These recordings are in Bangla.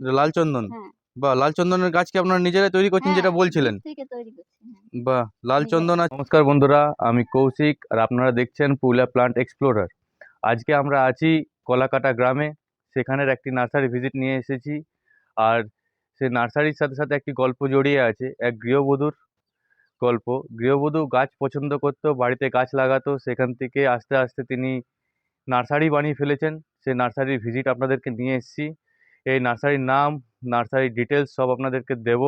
লাল চন্দন হ্যাঁ। বা লাল চন্দনের গাছ কি আপনারা নিজেরাই তৈরি করছেন যেটা হ্যাঁ, বলছিলেন হ্যাঁ। বাহ লাল চন্দন। নমস্কার বন্ধুরা আমি কৌশিক আর আপনারা দেখছেন পুরুলিয়া প্লান্ট এক্সপ্লোরার আজকে আমরা আছি কলাকাটা গ্রামে সেখানের একটি নার্সারি ভিজিট নিয়ে এসেছি আর সে নার্সারির সাথে সাথে একটি গল্প জড়িয়ে আছে এক গৃহবধূর গল্প গৃহবধূ গাছ পছন্দ করতো বাড়িতে গাছ লাগাতো সেখান থেকে আস্তে আস্তে তিনি নার্সারি বানিয়ে ফেলেছেন সেই নার্সারির ভিজিট আপনাদেরকে নিয়ে এসেছি এই নার্সারির নাম, নার্সারির ডিটেলস সব আপনাদেরকে দেব।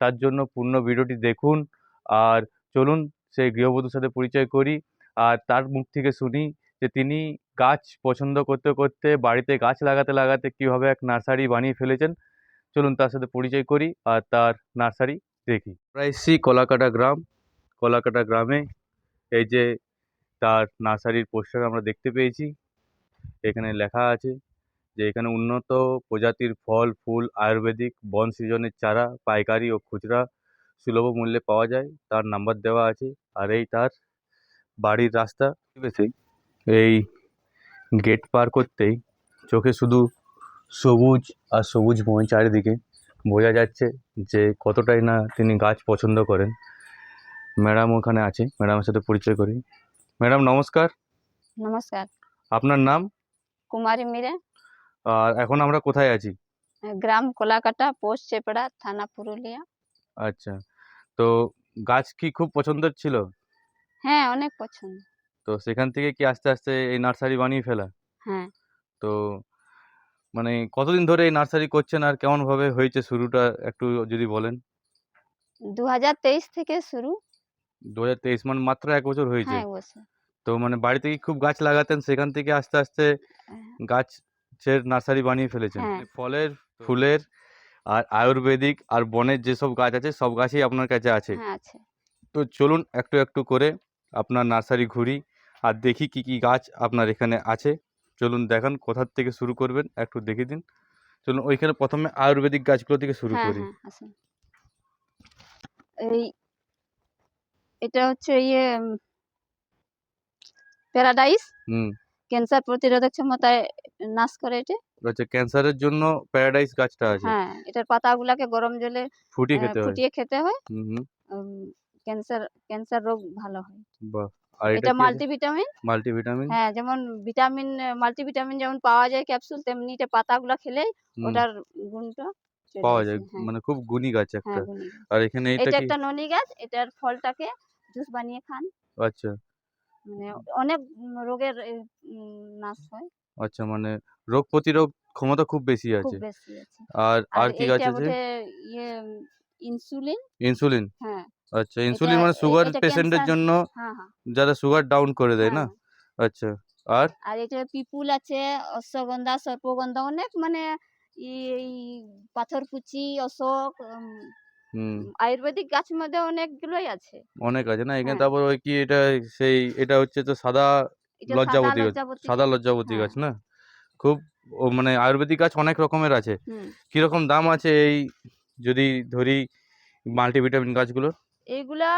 তার জন্য পূর্ণ ভিডিওটি দেখুন। আর চলুন সেই গৃহবধূর সাথে পরিচয় করি। আর তার মুখ থেকে শুনি যে তিনি গাছ পছন্দ করতে করতে বাড়িতে গাছ লাগাতে লাগাতে কীভাবে এক নার্সারি বানিয়ে ফেলেছেন। চলুন তার সাথে পরিচয় করি আর তার নার্সারি দেখি। আমরা কলাকাটা গ্রাম। কলাকাটা গ্রামে এই যে তার নার্সারির পোস্টার আমরা দেখতে পেয়েছি। এখানে লেখা আছে যে এখানে উন্নত প্রজাতির ফল ফুল আয়ুর্বেদিক বন সৃজনের চারা পাইকারি ও খুচরা সুলভ মূল্যে পাওয়া যায়। তার নাম্বার দেওয়া আছে আর এই তার বাড়ির রাস্তা। এই গেট পার করতেই চোখে শুধু সবুজ আর সবুজময় চারিদিকে বোঝা যাচ্ছে যে কতটাই না তিনি গাছ পছন্দ করেন। ম্যাডাম ওখানে আছে ম্যাডামের সাথে পরিচয় করি। ম্যাডাম নমস্কার। নমস্কার। আপনার নাম? কুমারী মিরে। আর এখন আমরা কোথায় আছি? গ্রাম কোলাকাটা পোস্ট চেপড়া থানা পুরুলিয়া। আচ্ছা তো গাছ কি খুব পছন্দের ছিল? হ্যাঁ অনেক পছন্দ। তো সেখান থেকে কি আস্তে আস্তে এই নার্সারি বানিয়ে ফেলা? হ্যাঁ। তো মানে কতদিন ধরে এই নার্সারি করছেন আর কেমনভাবে হয়েছে শুরুটা একটু যদি বলেন? দু হাজার তেইশ থেকে শুরু। দু হাজার তেইশ মানে মাত্র এক বছর হয়েছে। হ্যাঁ তো মানে বাড়িতে কি খুব গাছ লাগাতেন? সেখান থেকে আস্তে আস্তে গাছের নার্সারি বানিয়ে ফেলেছেন। হ্যাঁ। মানে ফলের ফুলের আর আয়ুর্বেদিক আর বনের যেসব গাছ আছে সব গাছই আপনার কাছে আছে। হ্যাঁ আছে। তো চলুন একটু একটু করে আপনার নার্সারি ঘুরি আর দেখি কি কি গাছ আপনার এখানে আছে। চলুন দেখান কোথার থেকে শুরু করবেন একটু দেখিয়ে দিন। চলুন ওইখানে প্রথমে আয়ুর্বেদিক গাছগুলো থেকে শুরু হ্যাঁ করি। হ্যাঁ আসুন। এই এটা হচ্ছে ইয়ে প্যারাডাইস হুম। ক্যান্সার প্রতিরোধক ক্ষমতায় নাশ করে এটা। আচ্ছা ক্যান্সারের জন্য প্যারাডাইস গাছটা আছে। হ্যাঁ এটার পাতাগুলাকে গরম জলে ফুটিয়ে খেতে হয়। ফুটিয়ে খেতে হয়। ক্যান্সার ক্যান্সার রোগ ভালো হয়। বাহ আর এটা মাল্টিভিটামিন? মাল্টিভিটামিন? হ্যাঁ যেমন ভিটামিন মাল্টিভিটামিন যেমন পাওয়া যায় ক্যাপসুল তেমনি এটা পাতাগুলো খেলেই ওটার গুণটা পাওয়া যায় হ্যাঁ, মানে খুব গুণী গাছ একটা। হ্যাঁ। আর এখানে এটা একটা ননি গাছ এটার ফলটাকে জুস বানিয়ে খান। আচ্ছা। মানে অনেক রোগের নাশ হয়। আচ্ছা মানে রোগ প্রতিরোধ ক্ষমতা খুব বেশি খুব আছে। বেশি আছে। আর আর কি আছে বটে ইয়ে ইনসুলিন? ইনসুলিন। হ্যাঁ। আচ্ছা ইনসুলিন মানে সুগার পেশেন্টের জন্য হ্যাঁ হ্যাঁ। যারা সুগার ডাউন করে দেয় না? হ্যাঁ। আচ্ছা আর? আর এটা পিপুল আছে অশ্বগন্ধা সর্পগন্ধা অনেক মানে এই পাথরকুচি অশোক হুম। আয়ুর্বেদিক গাছ মধ্যে অনেকগুলোই আছে। অনেক আছে না? এখানে হ্যাঁ। তারপর ওই কি এটা সেই এটা হচ্ছে তো সাদা এটা সাদা লজ্জাবতী গাছ লজ্জাবতী সাদা লজ্জাবতী হ্যাঁ। গাছ না? খুব ও মানে আয়ুর্বেদিক গাছ অনেক রকমের আছে। হুম। কীরকম দাম আছে এই যদি ধরি মাল্টিভিটামিন গাছগুলো? এইগুলা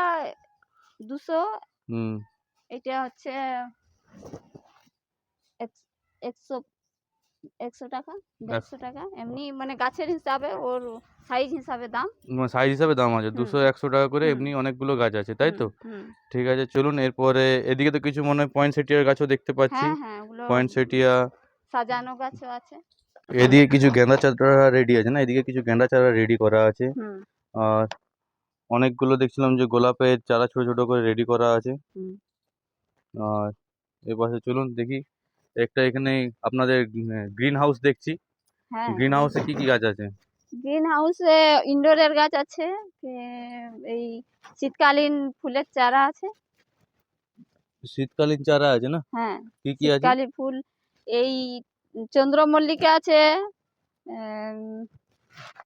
দুশো। হুম। এটা হচ্ছে এক- একশো একশো টাকা দেড়শো টাকা। এমনি মানে গাছের হিসাবে ওর সাইজ হিসাবে দাম। সাইজ হিসাবে দাম আছে দুশো একশো টাকা করে এমনি অনেকগুলো গাছ আছে তাই তো। ঠিক আছে চলুন এরপরে এদিকে তো কিছু মনে হয় পয়েন্টসেটিয়ার গাছও দেখতে পাচ্ছি। পয়েন্ট হ্যাঁ পয়েন্টসেটিয়া সাজানো গাছও আছে। এদিকে কিছু গেঁদা চারা রেডি আছে না? এদিকে কিছু গেঁদা চারা রেডি করা আছে। আর অনেকগুলো দেখছিলাম যে গোলাপের চারা ছোট ছোট করে রেডি করা আছে। আর এর পাশে চলুন দেখি। একটা এখানে আপনাদের গ্রিন হাউস দেখছি। হ্যাঁ। গ্রিন হাউসে কি কি গাছ আছে? গ্রিন হাউসে ইনডোরের গাছ আছে এই শীতকালীন ফুলের চারা আছে। শীতকালীন চারা আছে না? হ্যাঁ কি কি আছে? শীতকালীন ফুল এই চন্দ্রমল্লিকা আছে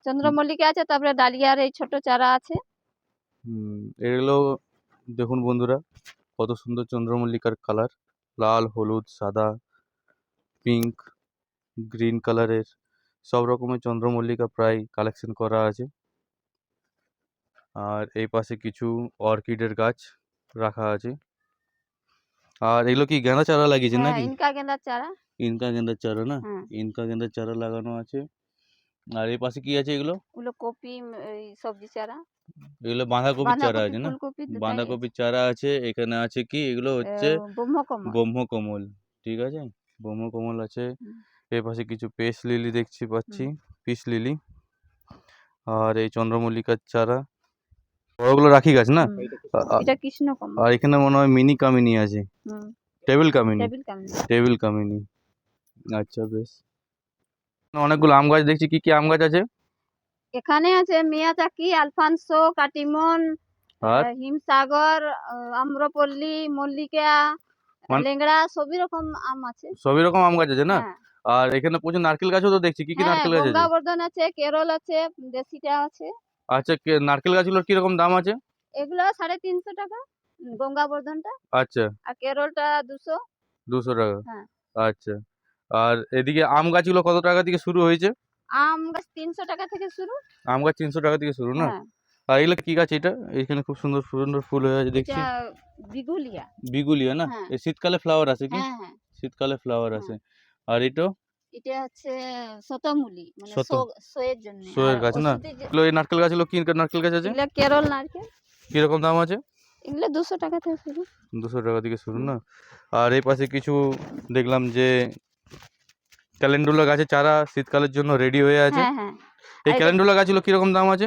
চন্দ্রমল্লিকা আছে তারপরে ডালিয়ার এই ছোট চারা আছে। হুম এগুলো দেখুন বন্ধুরা কত সুন্দর চন্দ্রমল্লিকার কালার লাল হলুদ সাদা। পিঙ্ক গ্রিন কালারের সব রকমের চন্দ্রমল্লিকা প্রায় কালেকশন করা আছে। আর এই পাশে কিছু অর্কিডের গাছ রাখা আছে। আর এগুলো কি গেঁদা চারা লাগিয়েছেন হ্যাঁ নাকি? ইনকা গেঁদার চারা। ইনকা গেঁদার চারা না? হ্যাঁ। ইনকা গেঁদার চারা লাগানো আছে। আর এই পাশে কি আছে এগুলো? ওগুলো কপি সবজি চারা। এগুলো বাঁধাকপির চারা আছে না? বাঁধাকপির চারা আছে। এখানে আছে কি? এগুলো হচ্ছে ব্রহ্মকমল। ব্রহ্মকমল ঠিক আছে? ব্রহ্মকমল আছে। হুম। এর পাশে কিছু পেস লিলি দেখছি পাচ্ছি পিস লিলি। আর এই চন্দ্রমল্লিকার চারা। বড়গুলো রাখি গাছ না? এটা কৃষ্ণ কমল। আর এখানে মনে হয় মিনি কামিনী আছে। টেবিল কামিনী। টেবিল কামিনী। আচ্ছা বেশ। অনেকগুলো আম গাছ দেখছি। কি কি আম গাছ আছে? এখানে আছে মিয়াজাকি আলফানসো কাটিমন আর? হিমসাগর আম্রপল্লী মল্লিকা লেংড়া সবই রকম আম আছে। সবই রকম আম গাছ আছে না? হ্যাঁ। আর এখানে প্রচুর নারকেল গাছও তো দেখছি। কি কি হ্যাঁ নারকেল গাছ আছে? গঙ্গাবর্ধন আছে কেরল আছে দেশিটা আছে। আচ্ছা নারকেল গাছগুলোর কীরকম দাম আছে? এগুলো সাড়ে তিনশো টাকা গঙ্গাবর্ধনটা। আচ্ছা। আর কেরলটা দুশো। দুশো টাকা। হ্যাঁ। আচ্ছা। আর এদিকে আম গাছগুলো কত টাকা থেকে শুরু হয়েছে? আম গাছ তিনশো টাকা থেকে শুরু। আম গাছ তিনশো টাকা থেকে শুরু না? আর এগুলো কি গাছ এটা? এখানে খুব সুন্দর সুন্দর ফুল হয়ে আছে দেখছি। বিগুলিয়া। বিগুলিয়া না? হ্যাঁ। এই শীতকালে ফ্লাওয়ার আছে কি? হ্যাঁ হ্যাঁ। শীতকালে ফ্লাওয়ার। আছে। আর এটা এটা হচ্ছে শতমূলি মানে জন্য। শোয়ের গাছ না? এগুলো এই নারকেল গাছগুলো কি নারকেল গাছ আছে? এগুলো কেরল নারকেল। কীরকম দাম আছে? এগুলো দুশো টাকা থেকে শুরু। দুশো টাকা থেকে শুরু না? আর এই পাশে কিছু দেখলাম যে ক্যালেন্ডুলা গাছের চারা শীতকালের জন্য রেডি হয়ে আছে। এই ক্যালেন্ডুলা গাছগুলো কীরকম দাম আছে?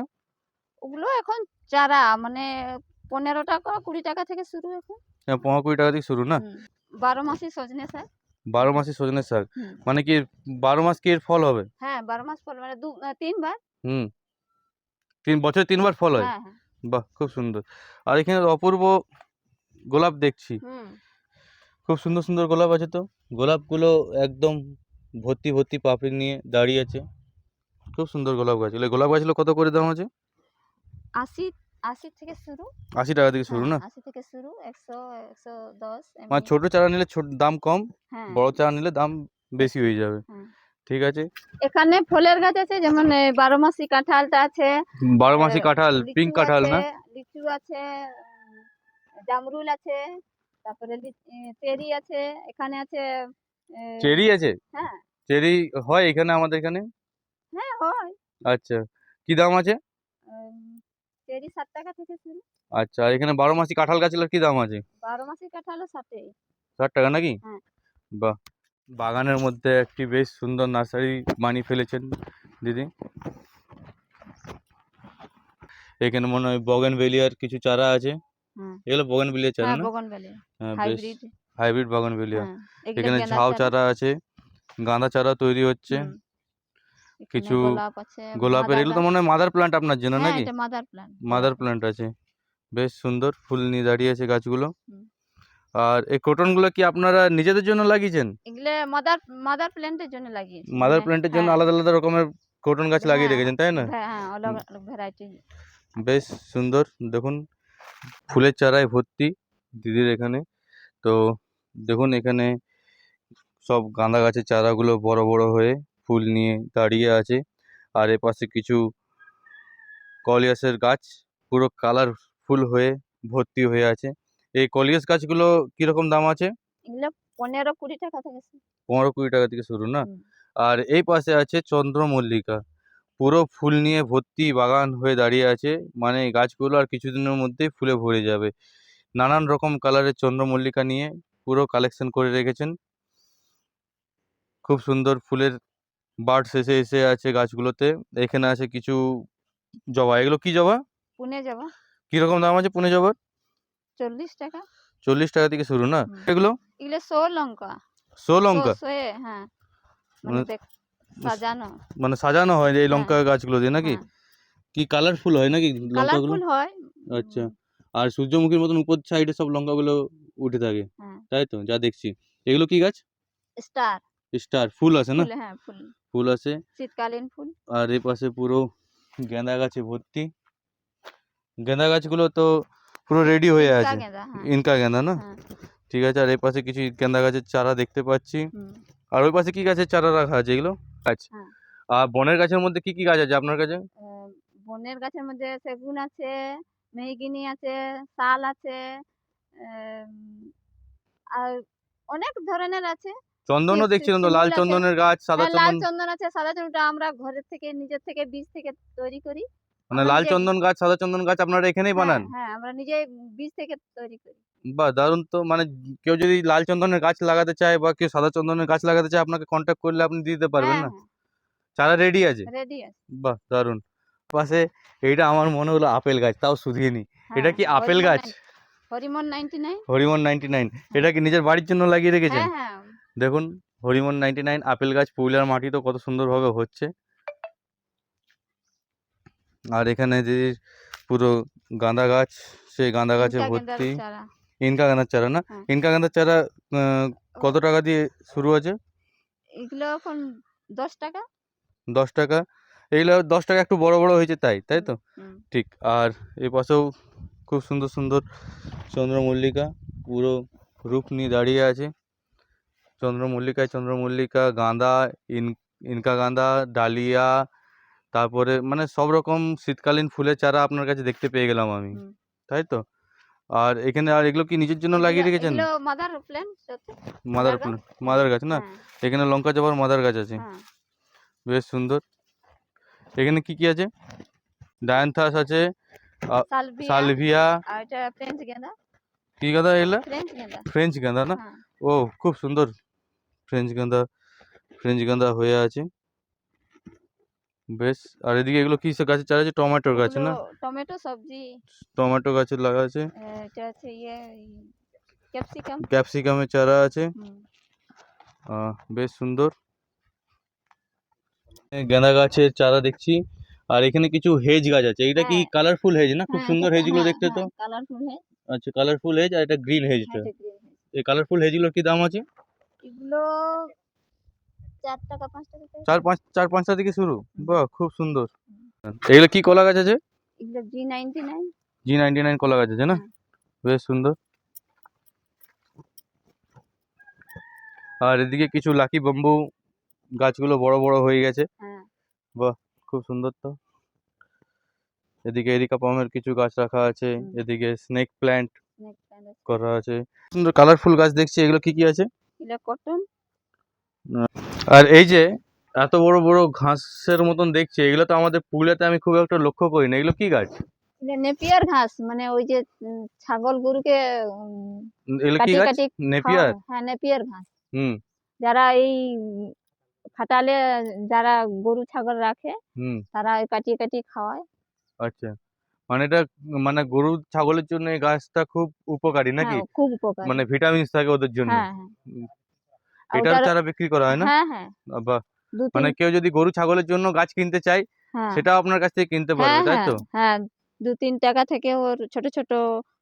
ওগুলো এখন চারা মানে পনেরো টাকা কুড়ি টাকা থেকে শুরু এখন। হ্যাঁ, পনেরো কুড়ি টাকা থেকে শুরু না? বারো মাসি সজনে শাক। বারো মাসে সজনে শাক? মানে কি বারো মাস কি এর ফল হবে? হ্যাঁ বারো মাস ফল মানে দু তিনবার। হুম। তিন বছরে তিনবার ফল হয়? হ্যাঁ হ্যাঁ। বাহ খুব সুন্দর। আর এখানে অপূর্ব গোলাপ দেখছি। খুব সুন্দর সুন্দর গোলাপ আছে তো। গোলাপগুলো একদম ভর্তি ভর্তি পাপড়ি নিয়ে দাঁড়িয়ে আছে। খুব সুন্দর গোলাপ গাছ। গোলাপ গাছগুলো কত করে দাম আছে? আশি আশি থেকে শুরু। আশি টাকা থেকে শুরু হ্যাঁ, না? আশি থেকে শুরু একশো একশো দশ মানে ছোট চারা নিলে ছোট দাম কম হ্যাঁ। বড় চারা নিলে দাম বেশি হয়ে যাবে। হ্যাঁ। ঠিক আছে? এখানে ফলের গাছ আছে যেমন বারো মাসি কাঁঠালটা আছে। বারো মাসি কাঁঠাল পিঙ্ক কাঁঠাল না? লিচু আছে জামরুল আছে তারপরে চেরি আছে এখানে আছে চেরি আছে? হ্যাঁ। চেরি হয় এখানে আমাদের এখানে? হ্যাঁ হয়। আচ্ছা কি দাম আছে? চেরি ষাট টাকা থেকে শুরু। আচ্ছা এখানে বারো মাসি কাঁঠাল গাছের কি দাম আছে? বারো মাসি কাঁঠালও ষাটে ষাট টাকা নাকি? হ্যাঁ। বাহ বাগানের মধ্যে একটি বেশ সুন্দর নার্সারি বানিয়ে ফেলেছেন দিদি। এখানে মনে হয় বগেন বেলিয়ার কিছু চারা আছে। হ্যাঁ। এগুলো বগেন বেলিয়ার চারা হ্যাঁ না? হাইব্রিড। বাগান বেলিয়া হ্যাঁ এখানে ঝাউ চারা। আছে গাঁদা চারা তৈরি হচ্ছে। কিছু গোলাপ আছে গোলাপের এগুলো তো মনে হয় মাদার প্ল্যান্ট আপনার জন্য হ্যাঁ নাকি? এটা মাদার প্ল্যান্ট মাদার প্ল্যান্ট আছে। বেশ সুন্দর ফুল নিয়ে দাঁড়িয়ে আছে গাছগুলো। আর এই ক্রোটনগুলো কি আপনারা নিজেদের জন্য লাগিয়েছেন? এগুলো মাদার মাদার প্ল্যান্টের জন্য লাগিয়েছি। মাদার মানে- প্ল্যান্টের জন্য হ্যাঁ, আলাদা আলাদা রকমের ক্রোটন গাছ লাগিয়ে হ্যাঁ, রেখেছেন তাই না? হ্যাঁ ভ্যারাইটি বেশ সুন্দর দেখুন ফুলের চারায় ভর্তি দিদির এখানে। তো দেখুন এখানে সব গাঁদা গাছের চারাগুলো বড় বড় হয়ে ফুল নিয়ে দাঁড়িয়ে আছে। আর এপাশে কিছু কলিয়াসের গাছ পুরো কালার ফুল হয়ে ভর্তি হয়ে আছে। এই কলিয়াস গাছগুলো কীরকম দাম আছে? এগুলো পনেরো কুড়ি টাকা থেকে শুরু। পনেরো কুড়ি টাকা থেকে শুরু না? আর এই পাশে আছে চন্দ্রমল্লিকা। পুরো ফুল নিয়ে ভর্তি বাগান হয়ে দাঁড়িয়ে আছে। মানে এই গাছগুলো আর কিছুদিনের মধ্যেই ফুলে ভরে যাবে। নানান রকম কালারের চন্দ্রমল্লিকা নিয়ে পুরো কালেকশন করে রেখেছেন। খুব সুন্দর ফুলের বার্ড শেষে এসে আছে গাছগুলোতে। এখানে আছে কিছু জবা। এগুলো কি জবা? পুনে যাব কীরকম দাম আছে পুনে জবার? চল্লিশ টাকা। চল্লিশ টাকা থেকে শুরু না? এগুলো? এগুলো শো লঙ্কা শো লঙ্কা হ্যাঁ। মানে মানে সাজানো। মানে সাজানো হয় এই হ্যাঁ। লঙ্কা গাছগুলো দিয়ে নাকি? হ্যাঁ। কি কালারফুল হয় নাকি লঙ্কাগুলো? কালারফুল হয়। আচ্ছা। আর সূর্যমুখীর মতন উপর সাইডে সব লঙ্কাগুলো উঠে থাকে। হ্যাঁ। তাই তো? যা দেখছি। এগুলো কি গাছ? স্টার। স্টার ফুল আছে না? ফুল হ্যাঁ ফুল। ফুল আছে। শীতকালীন ফুল। আর এই পাশে পুরো গেঁদা গাছে ভর্তি। গেঁদা গাছগুলো তো পুরো রেডি হয়ে আছে। হ্যাঁ। ইনকা গেঁদা না? হ্যাঁ। ঠিক আছে আর এই পাশে কিছু গেঁদা গাছের চারা দেখতে পাচ্ছি। আর ওই পাশে কি গাছের চারা রাখা আছে এগুলো? আচ্ছা। আর বনের গাছের মধ্যে কি কি গাছ আছে আপনার কাছে? বনের গাছের মধ্যে সেগুন আছে মেহগিনি আছে শাল আছে আর অনেক ধরনের আছে। চন্দনও দেখছিলাম তো লাল চন্দনের গাছ সাদা হ্যাঁ, লাল চন্দন। চন্দন আছে সাদা চন্দনটা আমরা ঘরের থেকে নিজের থেকে বীজ থেকে তৈরি করি। মানে লাল চন্দন গাছ সাদা চন্দন গাছ আপনারা এখানেই বানান? হ্যাঁ, হ্যাঁ আমরা নিজে বীজ থেকে তৈরি করি। বাহ দারুণ তো মানে কেউ যদি লাল চন্দনের গাছ লাগাতে চায় বা কেউ সাদা চন্দনের গাছ লাগাতে চায় আপনাকে কন্ট্যাক্ট করলে আপনি দিতে পারবেন হ্যাঁ, না? চারা রেডি আছে? রেডি আছে। বাহ দারুণ। পাশে এইটা আমার মনে হলো আপেল গাছ তাও শুধিয়ে নি। এটা হ্যাঁ, কি আপেল গাছ? Hariman ninety nine. Hariman ninety nine. এটা কি নিজের বাড়ির জন্য লাগিয়ে রেখেছেন? হ্যাঁ হ্যাঁ দেখুন হরিমন নাইনটি নাইন আপেল গাছ পুরুলিয়ার মাটি তো কত সুন্দরভাবে হচ্ছে। আর এখানে যে পুরো গাঁদা গাছ সেই গাঁদা গাছে ভর্তি। ইনকা গাঁদার চারা না? হ্যাঁ। ইনকা গাঁদার চারা কত টাকা দিয়ে শুরু আছে? এগুলো এখন দশ টাকা। দশ টাকা? এইগুলো দশ টাকা একটু বড় বড় হয়েছে তাই তাই তো? ঠিক আর এই পাশেও খুব সুন্দর সুন্দর চন্দ্রমল্লিকা পুরো রূপ নিয়ে দাঁড়িয়ে আছে। চন্দ্রমল্লিকায় চন্দ্রমল্লিকা গাঁদা ইন ইনকা গাঁদা ডালিয়া তারপরে মানে সব রকম শীতকালীন ফুলের চারা আপনার কাছে দেখতে পেয়ে গেলাম আমি। তাই তো? আর এখানে আর এগুলো কি নিজের জন্য লাগিয়ে রেখেছেন? মাদার প্ল্যান মাদার মাদার গাছ না? এখানে লঙ্কা জবার মাদার গাছ আছে। হ্যাঁ। বেশ সুন্দর। এখানে কি কি আছে? ডায়ান্থাস আছে সালভিয়া কি গাঁদা এগুলা? ফ্রেঞ্চ গেঁদা। ফ্রেঞ্চ গাঁদা না? হ্যাঁ। ও খুব সুন্দর। ফ্রেঞ্চ গাঁদা ফ্রেঞ্চ গাঁদা হয়ে আছে। বেশ আর এদিকে এগুলো কি সব গাছের চারা আছে? টমেটোর গাছ না? টমেটো সবজি। টমেটো গাছের লাগা আছে। এটা আছে ইয়ে ক্যাপসিকাম ক্যাপসিকামের চারা আছে। বেশ সুন্দর। গাঁদা গাছের চারা দেখছি। আর এখানে কিছু হেজ গাছ আছে। এটা কি হ্যাঁ। কালারফুল হেজ না? খুব হ্যাঁ, সুন্দর এটা- হেজগুলো হ্যাঁ, দেখতে তো? হ্যাঁ, কালারফুল হ্যাঁ আচ্ছা কালারফুল হেজ আর এটা গ্রিন হেজটা। এই কালারফুল হেজগুলোর কি দাম আছে? এগুলো চার টাকা পাঁচ টাকা। চার পাঁচ চার পাঁচটা থেকে শুরু? বাহ খুব সুন্দর। এগুলো কি কলা গাছ আছে? এগুলো G ninety nine G ninety nine কলা গাছ আছে না? হ্যাঁ। বেশ সুন্দর। আর এদিকে কিছু লাকি বাম্বু গাছগুলো বড় বড় হয়ে গেছে। হ্যাঁ। খুব সুন্দর তো। এদিকে এরিকা পামের কিছু গাছ রাখা আছে। এদিকে স্নেক প্ল্যান্ট। করা আছে। সুন্দর কালারফুল গাছ দেখছি। এগুলো কি কি আছে? কটন। আর এই যে এত বড় বড় ঘাসের মতন দেখছি এগুলো তো আমাদের পুরুলিয়াতে আমি খুব একটা লক্ষ্য করি না এগুলো কি গাছ? নেপিয়ার ঘাস মানে ওই যে ছাগল গরুকে উম, এগুলো কি গাছ? নেপিয়ার? হ্যাঁ নেপিয়ার ঘাস। হুম। যারা এই খাটালে যারা গরু ছাগল রাখে হুম। তারা কাটিয়ে কাটিয়ে খাওয়ায়। আচ্ছা। মানে এটা মানে গরু ছাগলের জন্য এই গাছটা খুব উপকারী নাকি? হ্যাঁ খুব উপকার। মানে ভিটামিনস থাকে ওদের জন্য। হ্যাঁ হ্যাঁ। আর এটার ওটার- চারা বিক্রি করা হয় না? হ্যাঁ হ্যাঁ। বাহ দু মানে তিন কেউ যদি গরু ছাগলের জন্য গাছ কিনতে চায় হ্যাঁ। সেটাও আপনার কাছ থেকে কিনতে পারবে হ্যাঁ তাই হ্যাঁ তো? হ্যাঁ দু তিন টাকা থেকে ওর ছোট ছোট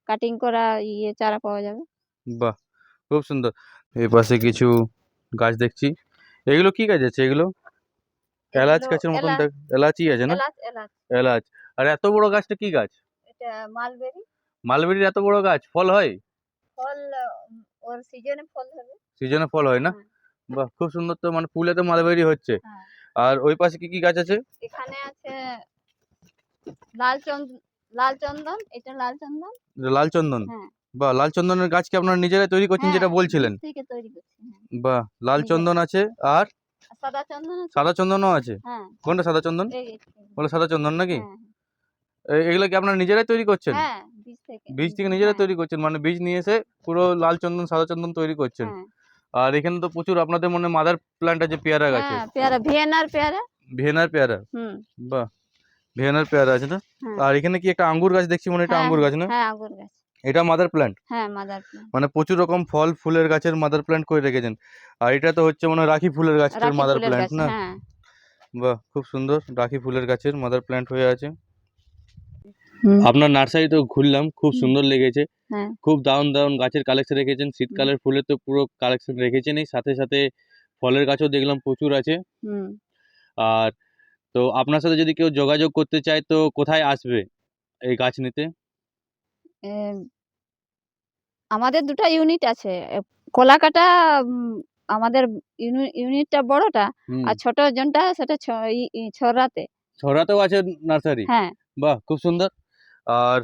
কাটিং করা ইয়ে চারা পাওয়া যাবে। বাহ খুব সুন্দর। এই পাশে কিছু গাছ দেখছি। এগুলো কি গাছ আছে এগুলো? এলাচ এগুলো গাছের মতন এলাচ- দেখ এলাচই আছে না? এলাচ এলাচ। এলাচ। আর এত বড় গাছটা কি গাছ? এটা মালবেরি মালবেরির এত বড় গাছ ফল হয়? ফল ওর সিজনে ফল হবে। সিজনে ফল হয় না? হ্যাঁ। বাহ খুব সুন্দর তো মানে পুলেতে মালবেরি হচ্ছে। হ্যাঁ। আর ওই পাশে কি কি গাছ আছে? এখানে আছে লাল চন্দন লাল চন্দন এটা লাল চন্দন। লাল চন্দন? হ্যাঁ। বাহ লাল চন্দনের গাছ কি আপনারা নিজেরাই তৈরি করছেন যেটা বলছিলেন? বাহ লাল চন্দন আছে আর? সাদা চন্দন সাদা চন্দনও আছে? কোনটা সাদা চন্দন? বলে সাদা চন্দন নাকি? এগুলো কি আপনারা নিজেরাই তৈরি করছেন? হ্যাঁ বীজ থেকে। বীজ থেকে নিজেরাই হ্যাঁ, তৈরি করছেন? মানে বীজ নিয়ে এসে পুরো লাল চন্দন সাদা চন্দন তৈরি করছেন? হ্যাঁ। আর এখানে তো প্রচুর আপনাদের মনে মাদার প্ল্যান্ট আছে পেয়ারা গাছে হ্যাঁ পেয়ারা ভিয়েনার পেয়ারা। ভিয়েনার পেয়ারা? হুম। বাহ ভিয়েনার পেয়ারা আছে না। আর এখানে কি একটা আঙ্গুর গাছ দেখছি মনে এটা আঙ্গুর গাছ না? হ্যাঁ আঙ্গুর গাছ। এটা মাদার প্ল্যান্ট হ্যাঁ মাদার প্ল্যান্ট মানে প্রচুর রকম ফল ফুলের গাছের মাদার প্ল্যান্ট করে রেখেছেন। আর এটা তো হচ্ছে মনে রাখি ফুলের গাছের মাদার প্ল্যান্ট না? বাহ খুব সুন্দর। রাখি ফুলের গাছের মাদার প্ল্যান্ট হয়ে আছে। আপনার নার্সারি তো ঘুরলাম খুব সুন্দর লেগেছে। হ্যাঁ। খুব দারুণ দারুণ গাছের কালেকশন রেখেছেন শীতকালের ফুলের তো পুরো কালেকশন রেখেছেনই সাথে সাথে ফলের গাছও দেখলাম প্রচুর আছে। আর তো আপনার সাথে যদি কেউ যোগাযোগ করতে চায় তো কোথায় আসবে এই গাছ নিতে? আমাদের দুটো ইউনিট আছে কলাকাটা আমাদের ইউনি- ইউনিটটা বড়টা আর ছোট জনটা সেটা ছড়াতে। ছড়াতেও আছে নার্সারি? হ্যাঁ। বাহ খুব সুন্দর। আর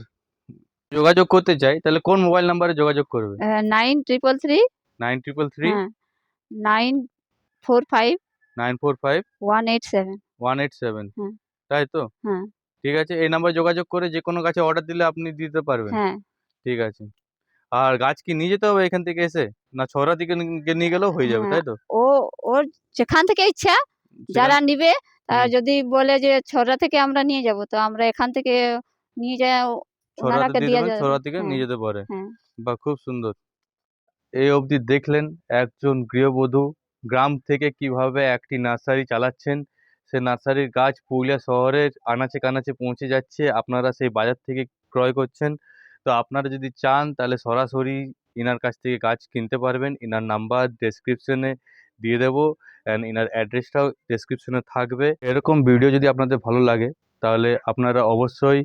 যোগাযোগ করতে চাই তাহলে কোন মোবাইল নাম্বারে যোগাযোগ করবে? Nine triple three nine triple three nine four five nine four five one eight seven one eight seven তাই তো? হ্যাঁ। ঠিক আছে এই নাম্বারে যোগাযোগ করে যে কোনো গাছে অর্ডার দিলে আপনি দিতে পারবেন। হ্যাঁ। ঠিক আছে। আর গাছ কি নিয়ে যেতে হবে এখান থেকে এসে? না ছড়া দিকে নিয়ে গেলেও হয়ে যাবে হ্যাঁ, তাই তো? ও ওর যেখান থেকে ইচ্ছা যারা নিবে তারা যদি বলে যে ছড়া থেকে আমরা নিয়ে যাব তো আমরা এখান থেকে নিয়ে যা ওনারাকে দিয়ে দিয়ে দেবেন ছড়া থেকে হ্যাঁ, নিয়ে যেতে পারে। হ্যাঁ। বা খুব সুন্দর। এই অবধি দেখলেন একজন গৃহবধূ গ্রাম থেকে কীভাবে একটি নার্সারি চালাচ্ছেন। সে নার্সারির গাছ পুরুলিয়া শহরের আনাচে কানাচে পৌঁছে যাচ্ছে। আপনারা সেই বাজার থেকে ক্রয় করছেন। তো আপনারা যদি চান তাহলে সরাসরি ইনার কাছ থেকে গাছ কিনতে পারবেন। ইনার নাম্বার ডেসক্রিপশনে দিয়ে দেবো অ্যান্ড ইনার অ্যাড্রেসটাও ডেসক্রিপশনে থাকবে। এরকম ভিডিও যদি আপনাদের ভালো লাগে তাহলে আপনারা অবশ্যই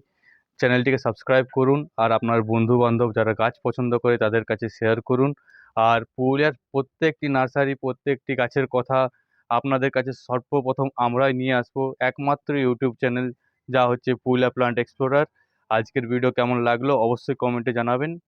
চ্যানেলটিকে সাবস্ক্রাইব করুন আর আপনার বন্ধু বান্ধব যারা গাছ পছন্দ করে তাদের কাছে শেয়ার করুন। আর পুরুলিয়ার প্রত্যেকটি নার্সারি, প্রত্যেকটি গাছের কথা আপনাদের কাছে সর্বপ্রথম আমরাই নিয়ে আসব। একমাত্র ইউটিউব চ্যানেল যা হচ্ছে পুরুলিয়া প্লান্ট এক্সপ্লোরার। আজকের ভিডিও কেমন লাগল অবশ্যই কমেন্টে জানাবেন।